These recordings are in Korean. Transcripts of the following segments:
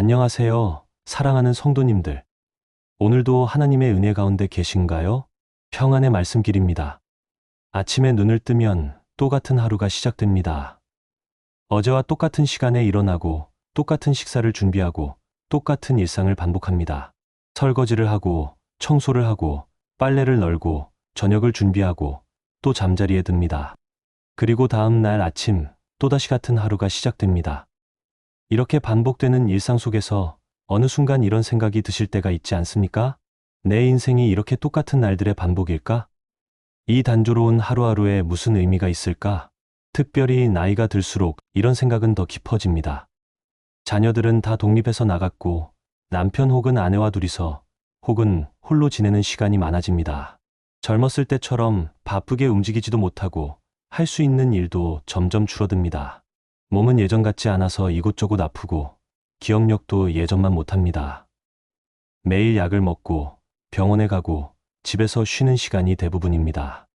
안녕하세요. 사랑하는 성도님들. 오늘도 하나님의 은혜 가운데 계신가요? 평안의 말씀길입니다. 아침에 눈을 뜨면 또 같은 하루가 시작됩니다. 어제와 똑같은 시간에 일어나고 똑같은 식사를 준비하고 똑같은 일상을 반복합니다. 설거지를 하고 청소를 하고 빨래를 널고 저녁을 준비하고 또 잠자리에 듭니다. 그리고 다음 날 아침 또다시 같은 하루가 시작됩니다. 이렇게 반복되는 일상 속에서 어느 순간 이런 생각이 드실 때가 있지 않습니까? 내 인생이 이렇게 똑같은 날들의 반복일까? 이 단조로운 하루하루에 무슨 의미가 있을까? 특별히 나이가 들수록 이런 생각은 더 깊어집니다. 자녀들은 다 독립해서 나갔고 남편 혹은 아내와 둘이서 혹은 홀로 지내는 시간이 많아집니다. 젊었을 때처럼 바쁘게 움직이지도 못하고 할 수 있는 일도 점점 줄어듭니다. 몸은 예전 같지 않아서 이곳저곳 아프고 기억력도 예전만 못합니다. 매일 약을 먹고 병원에 가고 집에서 쉬는 시간이 대부분입니다.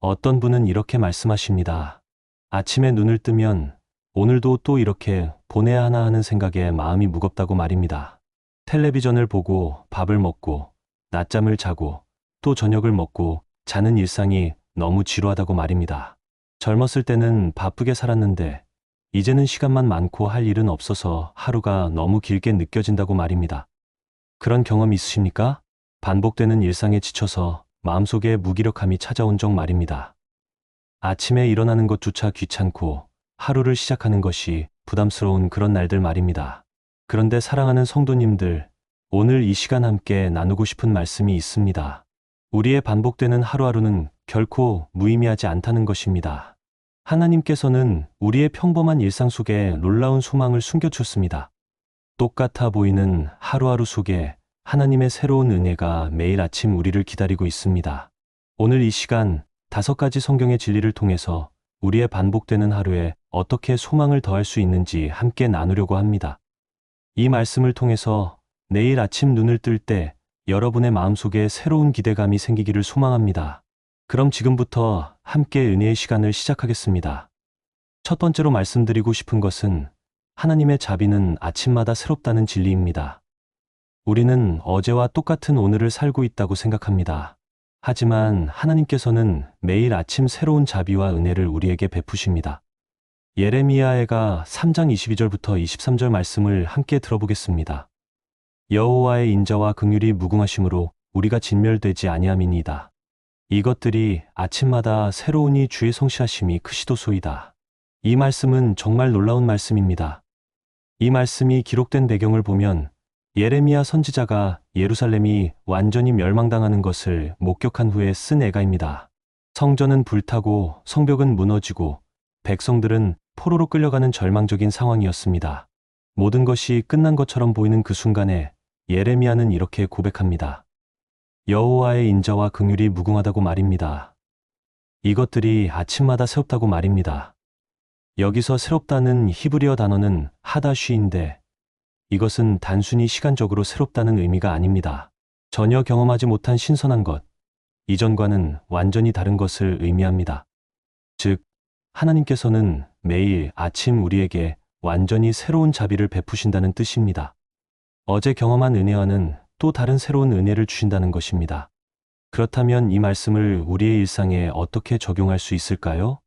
어떤 분은 이렇게 말씀하십니다. 아침에 눈을 뜨면 오늘도 또 이렇게 보내야 하나 하는 생각에 마음이 무겁다고 말입니다. 텔레비전을 보고 밥을 먹고 낮잠을 자고 또 저녁을 먹고 자는 일상이 너무 지루하다고 말입니다. 젊었을 때는 바쁘게 살았는데 이제는 시간만 많고 할 일은 없어서 하루가 너무 길게 느껴진다고 말입니다. 그런 경험 있으십니까? 반복되는 일상에 지쳐서 마음속에 무기력함이 찾아온 적 말입니다. 아침에 일어나는 것조차 귀찮고 하루를 시작하는 것이 부담스러운 그런 날들 말입니다. 그런데 사랑하는 성도님들, 오늘 이 시간 함께 나누고 싶은 말씀이 있습니다. 우리의 반복되는 하루하루는 결코 무의미하지 않다는 것입니다. 하나님께서는 우리의 평범한 일상 속에 놀라운 소망을 숨겨주셨습니다. 똑같아 보이는 하루하루 속에 하나님의 새로운 은혜가 매일 아침 우리를 기다리고 있습니다. 오늘 이 시간 다섯 가지 성경의 진리를 통해서 우리의 반복되는 하루에 어떻게 소망을 더할 수 있는지 함께 나누려고 합니다. 이 말씀을 통해서 내일 아침 눈을 뜰 때 여러분의 마음속에 새로운 기대감이 생기기를 소망합니다. 그럼 지금부터 함께 은혜의 시간을 시작하겠습니다. 첫 번째로 말씀드리고 싶은 것은 하나님의 자비는 아침마다 새롭다는 진리입니다. 우리는 어제와 똑같은 오늘을 살고 있다고 생각합니다. 하지만 하나님께서는 매일 아침 새로운 자비와 은혜를 우리에게 베푸십니다. 예레미야에가 3장 22절부터 23절 말씀을 함께 들어보겠습니다. 여호와의 인자와 긍휼이 무궁하심으로 우리가 진멸되지 아니함이니이다. 이것들이 아침마다 새로우니 주의 성시하심이 크시도소이다. 이 말씀은 정말 놀라운 말씀입니다. 이 말씀이 기록된 배경을 보면 예레미야 선지자가 예루살렘이 완전히 멸망당하는 것을 목격한 후에 쓴 애가입니다. 성전은 불타고 성벽은 무너지고 백성들은 포로로 끌려가는 절망적인 상황이었습니다. 모든 것이 끝난 것처럼 보이는 그 순간에 예레미야는 이렇게 고백합니다. 여호와의 인자와 긍휼이 무궁하다고 말입니다. 이것들이 아침마다 새롭다고 말입니다. 여기서 새롭다는 히브리어 단어는 하다쉬인데 이것은 단순히 시간적으로 새롭다는 의미가 아닙니다. 전혀 경험하지 못한 신선한 것, 이전과는 완전히 다른 것을 의미합니다. 즉, 하나님께서는 매일 아침 우리에게 완전히 새로운 자비를 베푸신다는 뜻입니다. 어제 경험한 은혜와는 또 다른 새로운 은혜를 주신다는 것입니다. 그렇다면 이 말씀을 우리의 일상에 어떻게 적용할 수 있을까요?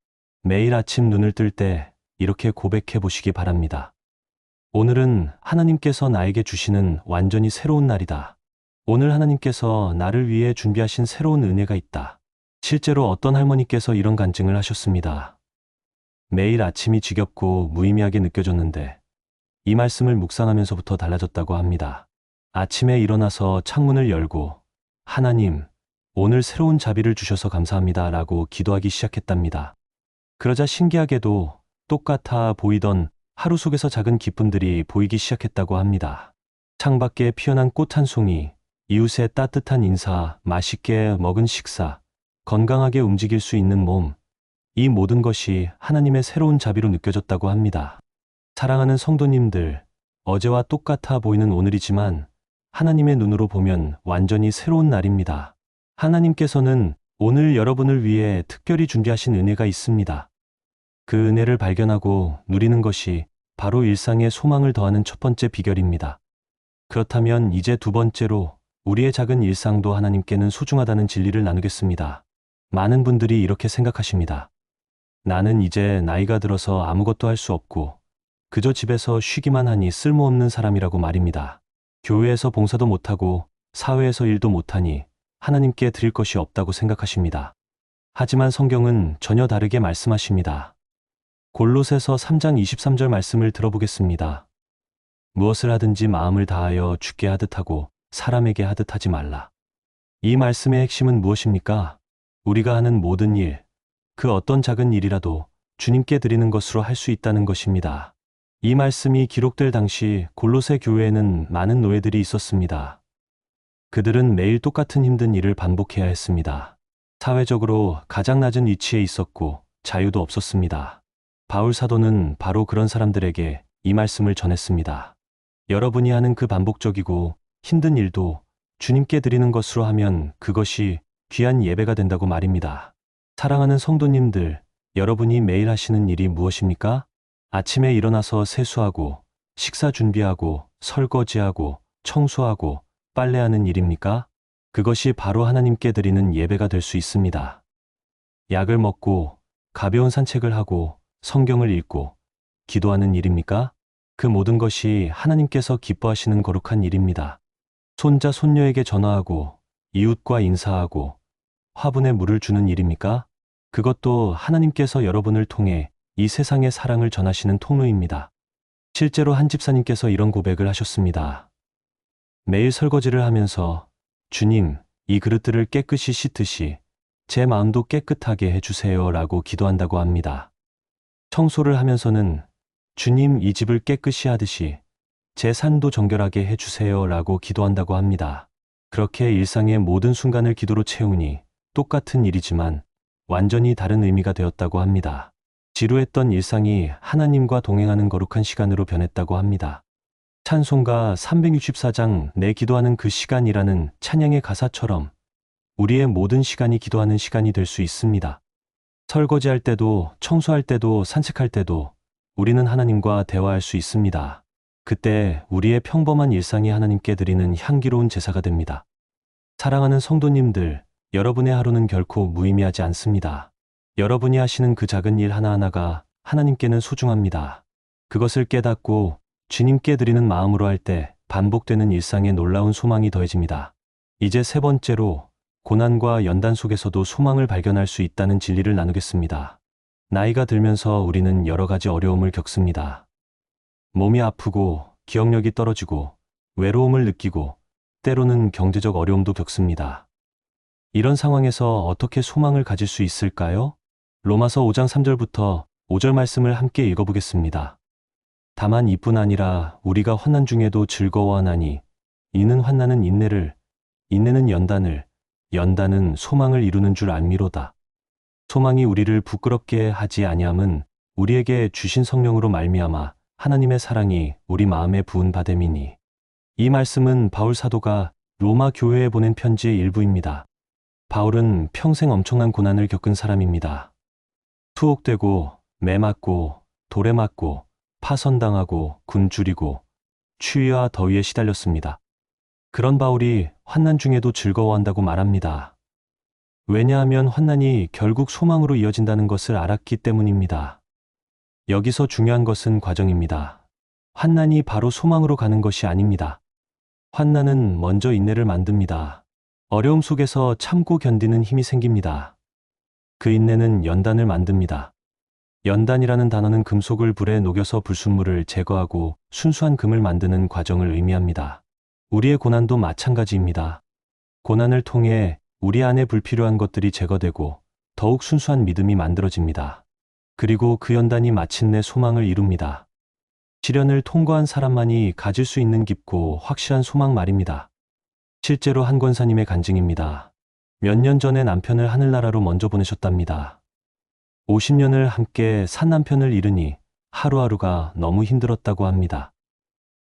매일 아침 눈을 뜰 때 이렇게 고백해 보시기 바랍니다. 오늘은 하나님께서 나에게 주시는 완전히 새로운 날이다. 오늘 하나님께서 나를 위해 준비하신 새로운 은혜가 있다. 실제로 어떤 할머니께서 이런 간증을 하셨습니다. 매일 아침이 지겹고 무의미하게 느껴졌는데 이 말씀을 묵상하면서부터 달라졌다고 합니다. 아침에 일어나서 창문을 열고 하나님, 오늘 새로운 자비를 주셔서 감사합니다 라고 기도하기 시작했답니다. 그러자 신기하게도 똑같아 보이던 하루 속에서 작은 기쁨들이 보이기 시작했다고 합니다. 창밖에 피어난 꽃 한 송이, 이웃의 따뜻한 인사, 맛있게 먹은 식사, 건강하게 움직일 수 있는 몸, 이 모든 것이 하나님의 새로운 자비로 느껴졌다고 합니다. 사랑하는 성도님들, 어제와 똑같아 보이는 오늘이지만 하나님의 눈으로 보면 완전히 새로운 날입니다. 하나님께서는 오늘 여러분을 위해 특별히 준비하신 은혜가 있습니다. 그 은혜를 발견하고 누리는 것이 바로 일상에 소망을 더하는 첫 번째 비결입니다. 그렇다면 이제 두 번째로 우리의 작은 일상도 하나님께는 소중하다는 진리를 나누겠습니다. 많은 분들이 이렇게 생각하십니다. 나는 이제 나이가 들어서 아무것도 할 수 없고 그저 집에서 쉬기만 하니 쓸모없는 사람이라고 말입니다. 교회에서 봉사도 못하고 사회에서 일도 못하니 하나님께 드릴 것이 없다고 생각하십니다. 하지만 성경은 전혀 다르게 말씀하십니다. 골로새서 3장 23절 말씀을 들어보겠습니다. 무엇을 하든지 마음을 다하여 죽게 하듯 하고 사람에게 하듯 하지 말라. 이 말씀의 핵심은 무엇입니까? 우리가 하는 모든 일, 그 어떤 작은 일이라도 주님께 드리는 것으로 할 수 있다는 것입니다. 이 말씀이 기록될 당시 골로새 교회에는 많은 노예들이 있었습니다. 그들은 매일 똑같은 힘든 일을 반복해야 했습니다. 사회적으로 가장 낮은 위치에 있었고 자유도 없었습니다. 바울 사도는 바로 그런 사람들에게 이 말씀을 전했습니다. 여러분이 하는 그 반복적이고 힘든 일도 주님께 드리는 것으로 하면 그것이 귀한 예배가 된다고 말입니다. 사랑하는 성도님들, 여러분이 매일 하시는 일이 무엇입니까? 아침에 일어나서 세수하고, 식사 준비하고, 설거지하고, 청소하고, 빨래하는 일입니까? 그것이 바로 하나님께 드리는 예배가 될 수 있습니다. 약을 먹고, 가벼운 산책을 하고, 성경을 읽고, 기도하는 일입니까? 그 모든 것이 하나님께서 기뻐하시는 거룩한 일입니다. 손자, 손녀에게 전화하고, 이웃과 인사하고, 화분에 물을 주는 일입니까? 그것도 하나님께서 여러분을 통해 이 세상의 사랑을 전하시는 통로입니다. 실제로 한 집사님께서 이런 고백을 하셨습니다. 매일 설거지를 하면서 주님, 이 그릇들을 깨끗이 씻듯이 제 마음도 깨끗하게 해주세요 라고 기도한다고 합니다. 청소를 하면서는 주님 이 집을 깨끗이 하듯이 제 산도 정결하게 해주세요 라고 기도한다고 합니다. 그렇게 일상의 모든 순간을 기도로 채우니 똑같은 일이지만 완전히 다른 의미가 되었다고 합니다. 지루했던 일상이 하나님과 동행하는 거룩한 시간으로 변했다고 합니다. 찬송가 364장 내 기도하는 그 시간이라는 찬양의 가사처럼 우리의 모든 시간이 기도하는 시간이 될 수 있습니다. 설거지할 때도, 청소할 때도, 산책할 때도 우리는 하나님과 대화할 수 있습니다. 그때 우리의 평범한 일상이 하나님께 드리는 향기로운 제사가 됩니다. 사랑하는 성도님들, 여러분의 하루는 결코 무의미하지 않습니다. 여러분이 하시는 그 작은 일 하나하나가 하나님께는 소중합니다. 그것을 깨닫고 주님께 드리는 마음으로 할 때 반복되는 일상에 놀라운 소망이 더해집니다. 이제 세 번째로 고난과 연단 속에서도 소망을 발견할 수 있다는 진리를 나누겠습니다. 나이가 들면서 우리는 여러 가지 어려움을 겪습니다. 몸이 아프고 기억력이 떨어지고 외로움을 느끼고 때로는 경제적 어려움도 겪습니다. 이런 상황에서 어떻게 소망을 가질 수 있을까요? 로마서 5장 3절부터 5절 말씀을 함께 읽어보겠습니다. 다만 이뿐 아니라 우리가 환난 중에도 즐거워하나니 이는 환난은 인내를 인내는 연단을 연단은 소망을 이루는 줄 알미로다. 소망이 우리를 부끄럽게 하지 아니함은 우리에게 주신 성령으로 말미암아 하나님의 사랑이 우리 마음에 부은 바됨이니 이 말씀은 바울 사도가 로마 교회에 보낸 편지의 일부입니다. 바울은 평생 엄청난 고난을 겪은 사람입니다. 투옥되고 매 맞고 돌에 맞고 파선당하고 굶주리고 추위와 더위에 시달렸습니다. 그런 바울이 환난 중에도 즐거워한다고 말합니다. 왜냐하면 환난이 결국 소망으로 이어진다는 것을 알았기 때문입니다. 여기서 중요한 것은 과정입니다. 환난이 바로 소망으로 가는 것이 아닙니다. 환난은 먼저 인내를 만듭니다. 어려움 속에서 참고 견디는 힘이 생깁니다. 그 인내는 연단을 만듭니다. 연단이라는 단어는 금속을 불에 녹여서 불순물을 제거하고 순수한 금을 만드는 과정을 의미합니다. 우리의 고난도 마찬가지입니다. 고난을 통해 우리 안에 불필요한 것들이 제거되고 더욱 순수한 믿음이 만들어집니다. 그리고 그 연단이 마침내 소망을 이룹니다. 시련을 통과한 사람만이 가질 수 있는 깊고 확실한 소망 말입니다. 실제로 한 권사님의 간증입니다. 몇 년 전에 남편을 하늘나라로 먼저 보내셨답니다. 50년을 함께 산 남편을 잃으니 하루하루가 너무 힘들었다고 합니다.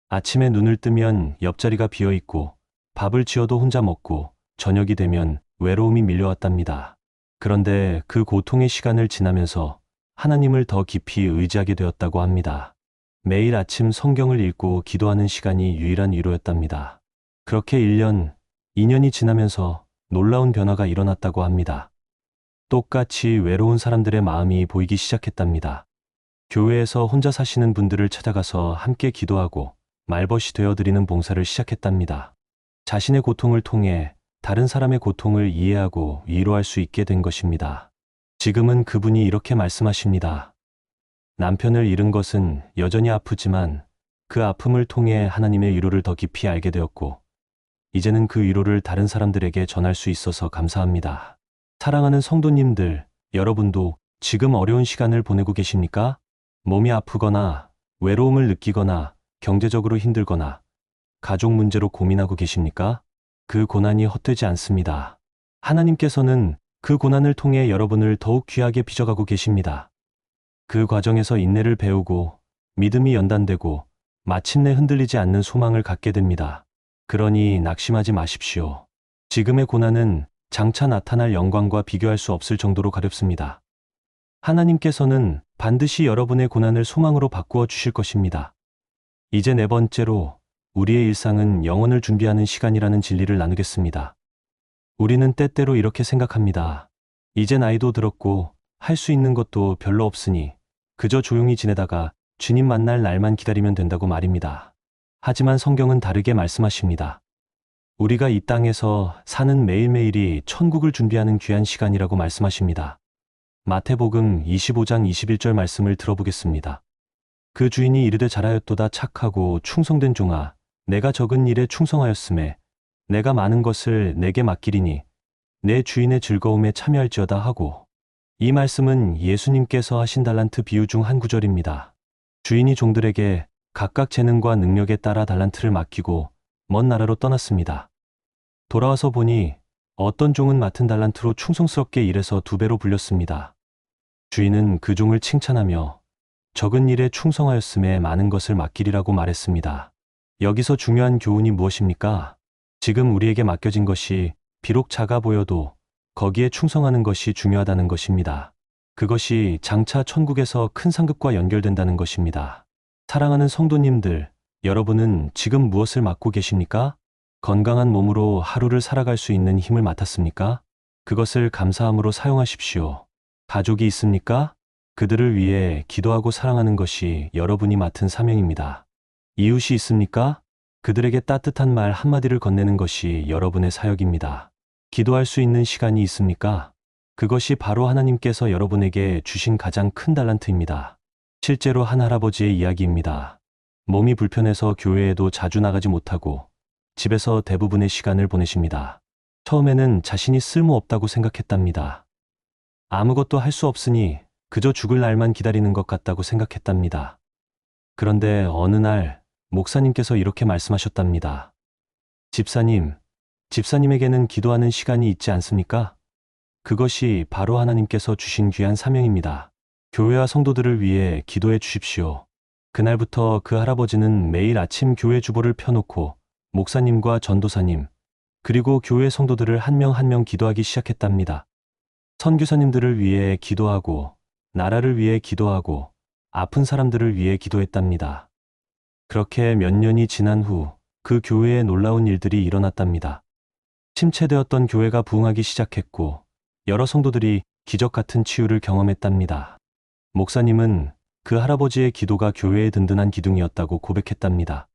아침에 눈을 뜨면 옆자리가 비어 있고 밥을 지어도 혼자 먹고 저녁이 되면 외로움이 밀려왔답니다. 그런데 그 고통의 시간을 지나면서 하나님을 더 깊이 의지하게 되었다고 합니다. 매일 아침 성경을 읽고 기도하는 시간이 유일한 위로였답니다. 그렇게 1년, 2년이 지나면서 놀라운 변화가 일어났다고 합니다. 똑같이 외로운 사람들의 마음이 보이기 시작했답니다. 교회에서 혼자 사시는 분들을 찾아가서 함께 기도하고 말벗이 되어드리는 봉사를 시작했답니다. 자신의 고통을 통해 다른 사람의 고통을 이해하고 위로할 수 있게 된 것입니다. 지금은 그분이 이렇게 말씀하십니다. 남편을 잃은 것은 여전히 아프지만 그 아픔을 통해 하나님의 위로를 더 깊이 알게 되었고, 이제는 그 위로를 다른 사람들에게 전할 수 있어서 감사합니다. 사랑하는 성도님들, 여러분도 지금 어려운 시간을 보내고 계십니까? 몸이 아프거나 외로움을 느끼거나 경제적으로 힘들거나 가족 문제로 고민하고 계십니까? 그 고난이 헛되지 않습니다. 하나님께서는 그 고난을 통해 여러분을 더욱 귀하게 빚어가고 계십니다. 그 과정에서 인내를 배우고 믿음이 연단되고 마침내 흔들리지 않는 소망을 갖게 됩니다. 그러니 낙심하지 마십시오. 지금의 고난은 장차 나타날 영광과 비교할 수 없을 정도로 가렵습니다. 하나님께서는 반드시 여러분의 고난을 소망으로 바꾸어 주실 것입니다. 이제 네 번째로 우리의 일상은 영혼을 준비하는 시간이라는 진리를 나누겠습니다. 우리는 때때로 이렇게 생각합니다. 이제 나이도 들었고 할 수 있는 것도 별로 없으니 그저 조용히 지내다가 주님 만날 날만 기다리면 된다고 말입니다. 하지만 성경은 다르게 말씀하십니다. 우리가 이 땅에서 사는 매일매일이 천국을 준비하는 귀한 시간이라고 말씀하십니다. 마태복음 25장 21절 말씀을 들어보겠습니다. 그 주인이 이르되 잘하였도다 착하고 충성된 종아 내가 적은 일에 충성하였음에 내가 많은 것을 내게 맡기리니 내 주인의 즐거움에 참여할지어다 하고 이 말씀은 예수님께서 하신 달란트 비유 중 한 구절입니다. 주인이 종들에게 각각 재능과 능력에 따라 달란트를 맡기고 먼 나라로 떠났습니다. 돌아와서 보니 어떤 종은 맡은 달란트로 충성스럽게 일해서 두 배로 불렸습니다. 주인은 그 종을 칭찬하며 적은 일에 충성하였음에 많은 것을 맡기리라고 말했습니다. 여기서 중요한 교훈이 무엇입니까? 지금 우리에게 맡겨진 것이 비록 작아 보여도 거기에 충성하는 것이 중요하다는 것입니다. 그것이 장차 천국에서 큰 상급과 연결된다는 것입니다. 사랑하는 성도님들, 여러분은 지금 무엇을 맡고 계십니까? 건강한 몸으로 하루를 살아갈 수 있는 힘을 맡았습니까? 그것을 감사함으로 사용하십시오. 가족이 있습니까? 그들을 위해 기도하고 사랑하는 것이 여러분이 맡은 사명입니다. 이웃이 있습니까? 그들에게 따뜻한 말 한마디를 건네는 것이 여러분의 사역입니다. 기도할 수 있는 시간이 있습니까? 그것이 바로 하나님께서 여러분에게 주신 가장 큰 달란트입니다. 실제로 한 할아버지의 이야기입니다. 몸이 불편해서 교회에도 자주 나가지 못하고 집에서 대부분의 시간을 보내십니다. 처음에는 자신이 쓸모없다고 생각했답니다. 아무것도 할 수 없으니 그저 죽을 날만 기다리는 것 같다고 생각했답니다. 그런데 어느 날 목사님께서 이렇게 말씀하셨답니다. 집사님, 집사님에게는 기도하는 시간이 있지 않습니까? 그것이 바로 하나님께서 주신 귀한 사명입니다. 교회와 성도들을 위해 기도해 주십시오. 그날부터 그 할아버지는 매일 아침 교회 주보를 펴놓고 목사님과 전도사님, 그리고 교회 성도들을 한명 한 명 기도하기 시작했답니다. 선교사님들을 위해 기도하고 나라를 위해 기도하고 아픈 사람들을 위해 기도했답니다. 그렇게 몇 년이 지난 후 그 교회에 놀라운 일들이 일어났답니다. 침체되었던 교회가 부흥하기 시작했고 여러 성도들이 기적 같은 치유를 경험했답니다. 목사님은 그 할아버지의 기도가 교회의 든든한 기둥이었다고 고백했답니다.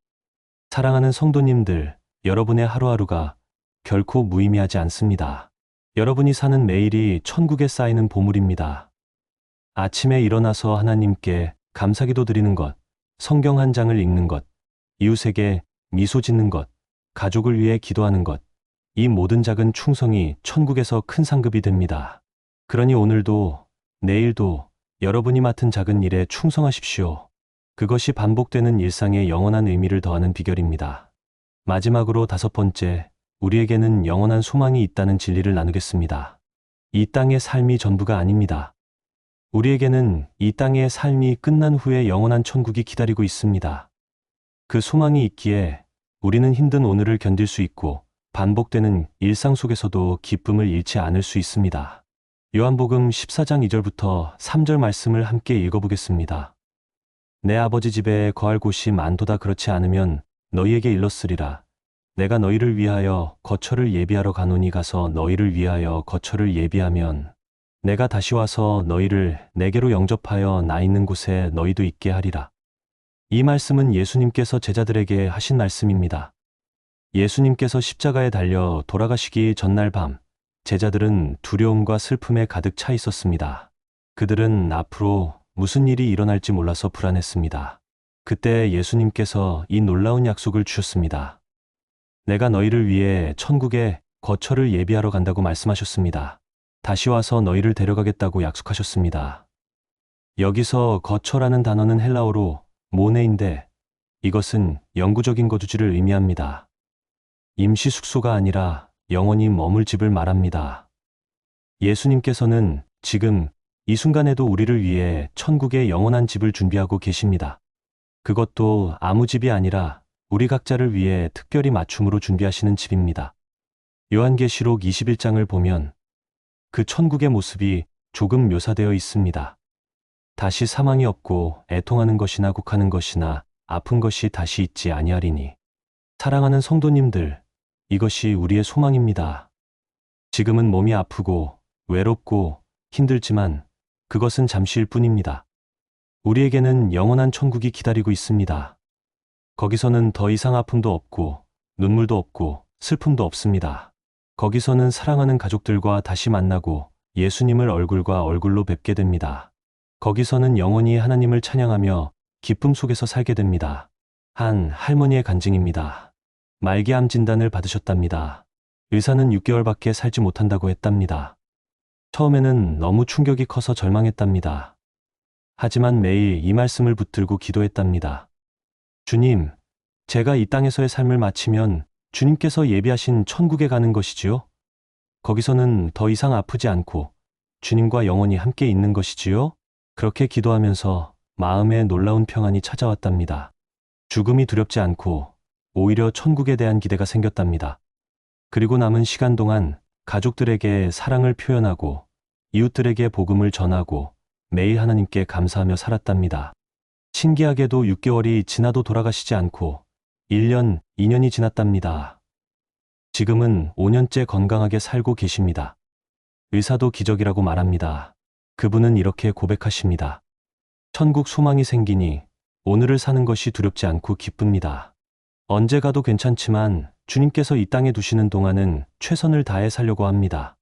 사랑하는 성도님들, 여러분의 하루하루가 결코 무의미하지 않습니다. 여러분이 사는 매일이 천국에 쌓이는 보물입니다. 아침에 일어나서 하나님께 감사기도 드리는 것, 성경 한 장을 읽는 것, 이웃에게 미소 짓는 것, 가족을 위해 기도하는 것, 이 모든 작은 충성이 천국에서 큰 상급이 됩니다. 그러니 오늘도, 내일도 여러분이 맡은 작은 일에 충성하십시오. 그것이 반복되는 일상에 영원한 의미를 더하는 비결입니다. 마지막으로 다섯 번째, 우리에게는 영원한 소망이 있다는 진리를 나누겠습니다. 이 땅의 삶이 전부가 아닙니다. 우리에게는 이 땅의 삶이 끝난 후에 영원한 천국이 기다리고 있습니다. 그 소망이 있기에 우리는 힘든 오늘을 견딜 수 있고 반복되는 일상 속에서도 기쁨을 잃지 않을 수 있습니다. 요한복음 14장 2절부터 3절 말씀을 함께 읽어보겠습니다. 내 아버지 집에 거할 곳이 많도다 그렇지 않으면 너희에게 일렀으리라. 내가 너희를 위하여 거처를 예비하러 가노니 가서 너희를 위하여 거처를 예비하면 내가 다시 와서 너희를 내게로 영접하여 나 있는 곳에 너희도 있게 하리라. 이 말씀은 예수님께서 제자들에게 하신 말씀입니다. 예수님께서 십자가에 달려 돌아가시기 전날 밤, 제자들은 두려움과 슬픔에 가득 차 있었습니다. 그들은 앞으로 무슨 일이 일어날지 몰라서 불안했습니다. 그때 예수님께서 이 놀라운 약속을 주셨습니다. 내가 너희를 위해 천국에 거처를 예비하러 간다고 말씀하셨습니다. 다시 와서 너희를 데려가겠다고 약속하셨습니다. 여기서 거처라는 단어는 헬라어로 모네인데 이것은 영구적인 거주지를 의미합니다. 임시 숙소가 아니라 영원히 머물 집을 말합니다. 예수님께서는 지금 이 순간에도 우리를 위해 천국의 영원한 집을 준비하고 계십니다. 그것도 아무 집이 아니라 우리 각자를 위해 특별히 맞춤으로 준비하시는 집입니다. 요한계시록 21장을 보면 그 천국의 모습이 조금 묘사되어 있습니다. 다시 사망이 없고 애통하는 것이나 곡하는 것이나 아픈 것이 다시 있지 아니하리니 사랑하는 성도님들 이것이 우리의 소망입니다. 지금은 몸이 아프고 외롭고 힘들지만 그것은 잠시일 뿐입니다. 우리에게는 영원한 천국이 기다리고 있습니다. 거기서는 더 이상 아픔도 없고 눈물도 없고 슬픔도 없습니다. 거기서는 사랑하는 가족들과 다시 만나고 예수님을 얼굴과 얼굴로 뵙게 됩니다. 거기서는 영원히 하나님을 찬양하며 기쁨 속에서 살게 됩니다. 한 할머니의 간증입니다. 말기암 진단을 받으셨답니다. 의사는 6개월밖에 살지 못한다고 했답니다. 처음에는 너무 충격이 커서 절망했답니다. 하지만 매일 이 말씀을 붙들고 기도했답니다. 주님, 제가 이 땅에서의 삶을 마치면 주님께서 예비하신 천국에 가는 것이지요? 거기서는 더 이상 아프지 않고 주님과 영원히 함께 있는 것이지요? 그렇게 기도하면서 마음에 놀라운 평안이 찾아왔답니다. 죽음이 두렵지 않고 오히려 천국에 대한 기대가 생겼답니다. 그리고 남은 시간 동안 가족들에게 사랑을 표현하고 이웃들에게 복음을 전하고 매일 하나님께 감사하며 살았답니다. 신기하게도 6개월이 지나도 돌아가시지 않고 1년, 2년이 지났답니다. 지금은 5년째 건강하게 살고 계십니다. 의사도 기적이라고 말합니다. 그분은 이렇게 고백하십니다. 천국 소망이 생기니 오늘을 사는 것이 두렵지 않고 기쁩니다. 언제 가도 괜찮지만 주님께서 이 땅에 두시는 동안은 최선을 다해 살려고 합니다.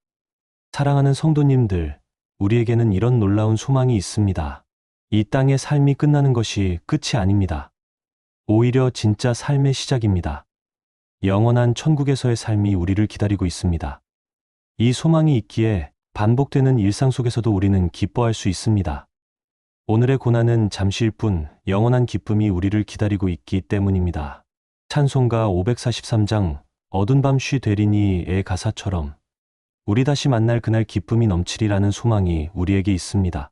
사랑하는 성도님들, 우리에게는 이런 놀라운 소망이 있습니다. 이 땅의 삶이 끝나는 것이 끝이 아닙니다. 오히려 진짜 삶의 시작입니다. 영원한 천국에서의 삶이 우리를 기다리고 있습니다. 이 소망이 있기에 반복되는 일상 속에서도 우리는 기뻐할 수 있습니다. 오늘의 고난은 잠시일 뿐 영원한 기쁨이 우리를 기다리고 있기 때문입니다. 찬송가 543장 어두운 밤쉬 되리니의 가사처럼 우리 다시 만날 그날 기쁨이 넘치리라는 소망이 우리에게 있습니다.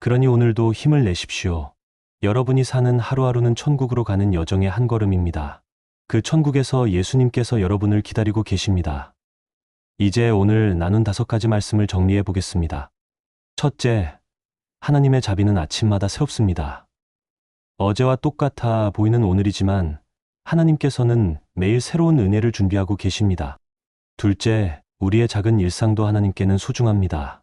그러니 오늘도 힘을 내십시오. 여러분이 사는 하루하루는 천국으로 가는 여정의 한 걸음입니다. 그 천국에서 예수님께서 여러분을 기다리고 계십니다. 이제 오늘 나눈 다섯 가지 말씀을 정리해 보겠습니다. 첫째, 하나님의 자비는 아침마다 새롭습니다. 어제와 똑같아 보이는 오늘이지만 하나님께서는 매일 새로운 은혜를 준비하고 계십니다. 둘째, 우리의 작은 일상도 하나님께는 소중합니다.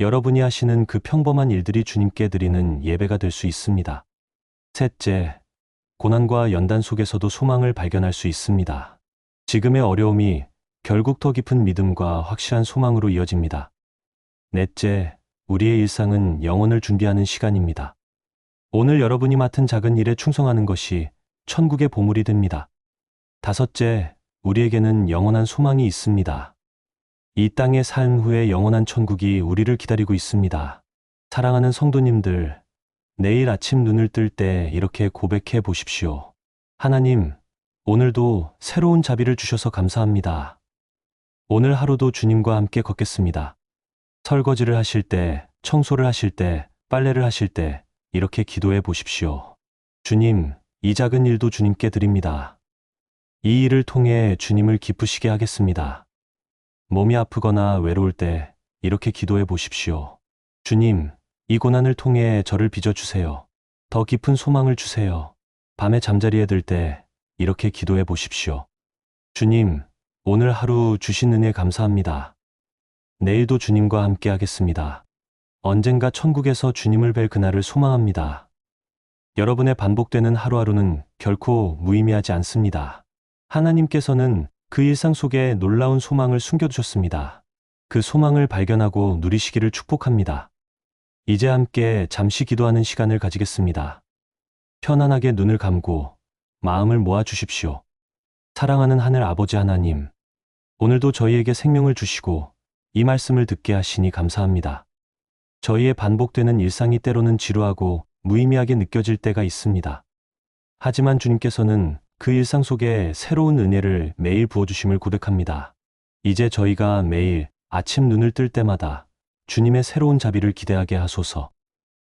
여러분이 하시는 그 평범한 일들이 주님께 드리는 예배가 될 수 있습니다. 셋째, 고난과 연단 속에서도 소망을 발견할 수 있습니다. 지금의 어려움이 결국 더 깊은 믿음과 확실한 소망으로 이어집니다. 넷째, 우리의 일상은 영혼을 준비하는 시간입니다. 오늘 여러분이 맡은 작은 일에 충성하는 것이 천국의 보물이 됩니다. 다섯째, 우리에게는 영원한 소망이 있습니다. 이 땅의 삶 후에 영원한 천국이 우리를 기다리고 있습니다. 사랑하는 성도님들, 내일 아침 눈을 뜰 때 이렇게 고백해 보십시오. 하나님, 오늘도 새로운 자비를 주셔서 감사합니다. 오늘 하루도 주님과 함께 걷겠습니다. 설거지를 하실 때, 청소를 하실 때, 빨래를 하실 때 이렇게 기도해 보십시오. 주님, 이 작은 일도 주님께 드립니다. 이 일을 통해 주님을 기쁘시게 하겠습니다. 몸이 아프거나 외로울 때 이렇게 기도해 보십시오. 주님, 이 고난을 통해 저를 빚어주세요. 더 깊은 소망을 주세요. 밤에 잠자리에 들 때 이렇게 기도해 보십시오. 주님, 오늘 하루 주신 은혜 감사합니다. 내일도 주님과 함께 하겠습니다. 언젠가 천국에서 주님을 뵐 그날을 소망합니다. 여러분의 반복되는 하루하루는 결코 무의미하지 않습니다. 하나님께서는 그 일상 속에 놀라운 소망을 숨겨두셨습니다. 그 소망을 발견하고 누리시기를 축복합니다. 이제 함께 잠시 기도하는 시간을 가지겠습니다. 편안하게 눈을 감고 마음을 모아 주십시오. 사랑하는 하늘 아버지 하나님, 오늘도 저희에게 생명을 주시고 이 말씀을 듣게 하시니 감사합니다. 저희의 반복되는 일상이 때로는 지루하고 무의미하게 느껴질 때가 있습니다. 하지만 주님께서는 그 일상 속에 새로운 은혜를 매일 부어주심을 고백합니다. 이제 저희가 매일 아침 눈을 뜰 때마다 주님의 새로운 자비를 기대하게 하소서.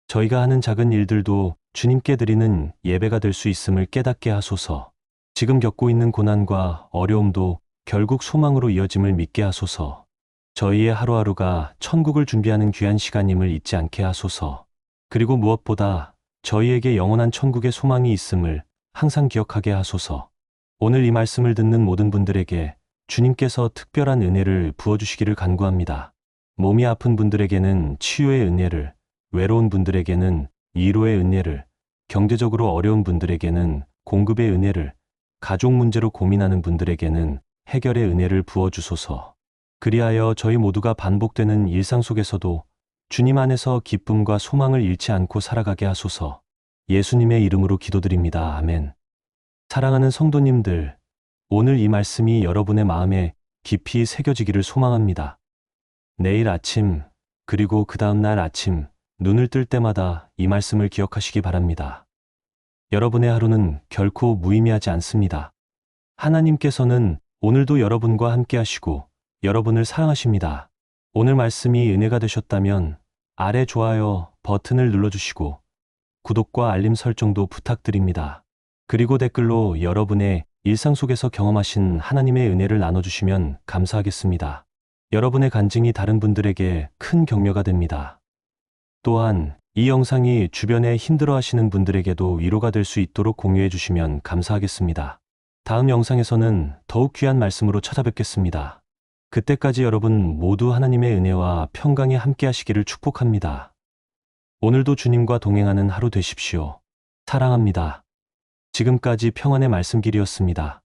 저희가 하는 작은 일들도 주님께 드리는 예배가 될 수 있음을 깨닫게 하소서. 지금 겪고 있는 고난과 어려움도 결국 소망으로 이어짐을 믿게 하소서. 저희의 하루하루가 천국을 준비하는 귀한 시간임을 잊지 않게 하소서. 그리고 무엇보다 저희에게 영원한 천국의 소망이 있음을 항상 기억하게 하소서. 오늘 이 말씀을 듣는 모든 분들에게 주님께서 특별한 은혜를 부어주시기를 간구합니다. 몸이 아픈 분들에게는 치유의 은혜를, 외로운 분들에게는 위로의 은혜를, 경제적으로 어려운 분들에게는 공급의 은혜를, 가족 문제로 고민하는 분들에게는 해결의 은혜를 부어주소서. 그리하여 저희 모두가 반복되는 일상 속에서도 주님 안에서 기쁨과 소망을 잃지 않고 살아가게 하소서. 예수님의 이름으로 기도드립니다. 아멘. 사랑하는 성도님들, 오늘 이 말씀이 여러분의 마음에 깊이 새겨지기를 소망합니다. 내일 아침, 그리고 그 다음날 아침, 눈을 뜰 때마다 이 말씀을 기억하시기 바랍니다. 여러분의 하루는 결코 무의미하지 않습니다. 하나님께서는 오늘도 여러분과 함께 하시고 여러분을 사랑하십니다. 오늘 말씀이 은혜가 되셨다면 아래 좋아요 버튼을 눌러주시고 구독과 알림 설정도 부탁드립니다. 그리고 댓글로 여러분의 일상 속에서 경험하신 하나님의 은혜를 나눠주시면 감사하겠습니다. 여러분의 간증이 다른 분들에게 큰 격려가 됩니다. 또한 이 영상이 주변에 힘들어 하시는 분들에게도 위로가 될 수 있도록 공유해 주시면 감사하겠습니다. 다음 영상에서는 더욱 귀한 말씀으로 찾아뵙겠습니다. 그때까지 여러분 모두 하나님의 은혜와 평강에 함께 하시기를 축복합니다. 오늘도 주님과 동행하는 하루 되십시오. 사랑합니다. 지금까지 평안의 말씀길이었습니다.